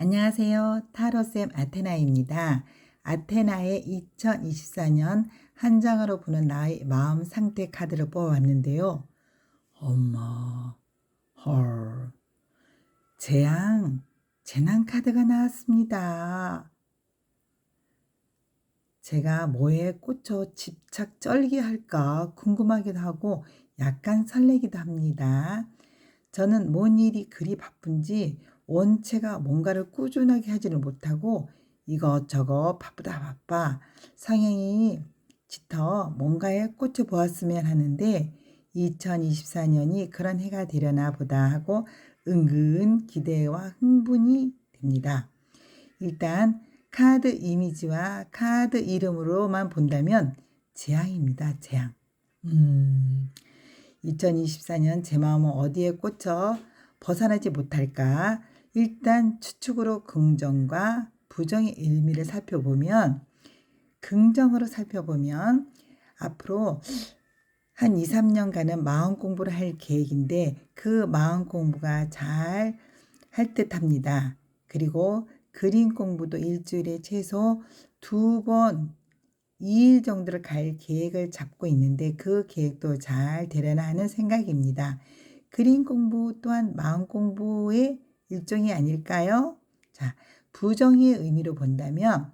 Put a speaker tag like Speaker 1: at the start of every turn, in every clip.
Speaker 1: 안녕하세요. 타로쌤 아테나입니다. 아테나의 2024년 한 장으로 보는 나의 마음 상태 카드를 뽑아왔는데요. 엄마, 헐, 재앙, 재난 카드가 나왔습니다. 제가 뭐에 꽂혀 집착 쩔기할까 궁금하기도 하고 약간 설레기도 합니다. 저는 뭔 일이 그리 바쁜지 원체가 뭔가를 꾸준하게 하지를 못하고 이것저것 바쁘다 바빠 성향이 짙어 뭔가에 꽂혀 보았으면 하는데 2024년이 그런 해가 되려나 보다 하고 은근 기대와 흥분이 됩니다. 일단 카드 이미지와 카드 이름으로만 본다면 재앙입니다. 재앙. 음, 2024년 제 마음은 어디에 꽂혀 벗어나지 못할까? 일단 추측으로 긍정과 부정의 의미를 살펴보면 긍정으로 살펴보면 앞으로 한 2, 3년간은 마음 공부를 할 계획인데 그 마음 공부가 잘 할 듯합니다. 그리고 그림 공부도 일주일에 최소 두 번, 2일 정도를 갈 계획을 잡고 있는데 그 계획도 잘 되려나 하는 생각입니다. 그림 공부 또한 마음 공부의 일종이 아닐까요? 자, 부정의 의미로 본다면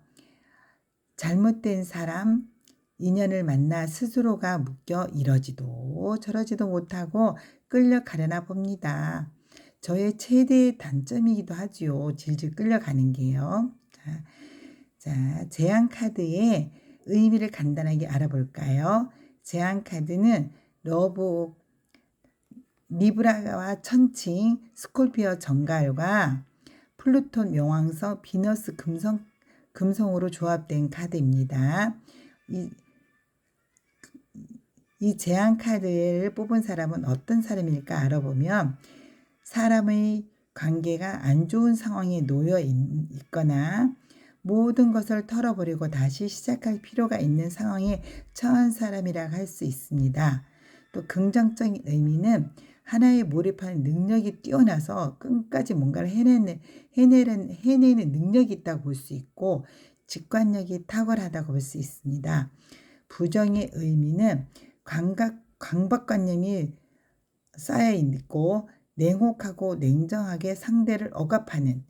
Speaker 1: 잘못된 사람, 인연을 만나 스스로가 묶여 이러지도 저러지도 못하고 끌려가려나 봅니다. 저의 최대의 단점이기도 하지요. 질질 끌려가는 게요. 자, 자 재앙 카드의 의미를 간단하게 알아볼까요? 재앙 카드는 러브 리브라와 천칭, 스콜피오 정갈과 플루톤 명왕성, 비너스 금성, 금성으로 조합된 카드입니다. 이, 이 제한 카드를 뽑은 사람은 어떤 사람일까 알아보면 사람의 관계가 안 좋은 상황에 놓여 있거나 모든 것을 털어버리고 다시 시작할 필요가 있는 상황에 처한 사람이라고 할수 있습니다. 또 긍정적인 의미는 하나에 몰입하는 능력이 뛰어나서 끝까지 뭔가를 해내는, 해내는, 해내는 능력이 있다고 볼 수 있고 직관력이 탁월하다고 볼 수 있습니다. 부정의 의미는 광각, 강박관념이 쌓여 있고 냉혹하고 냉정하게 상대를 억압하는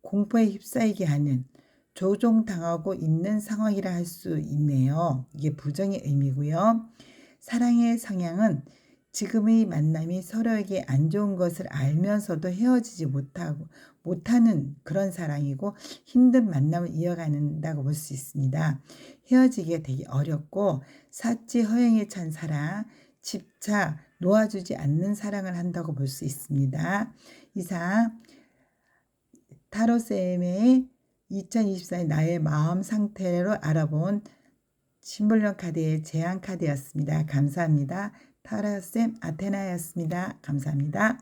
Speaker 1: 공포에 휩싸이게 하는 조종당하고 있는 상황이라 할 수 있네요. 이게 부정의 의미고요. 사랑의 성향은 지금의 만남이 서로에게 안 좋은 것을 알면서도 헤어지지 못하고 못하는 그런 사랑이고 힘든 만남을 이어가는다고 볼 수 있습니다. 헤어지기가 되게 어렵고 사치 허영에 찬 사랑, 집착, 놓아주지 않는 사랑을 한다고 볼 수 있습니다. 이상 타로쌤의 2024년 나의 마음 상태로 알아본 심볼령 카드의 제안 카드였습니다. 감사합니다. 타라쌤 아테나였습니다. 감사합니다.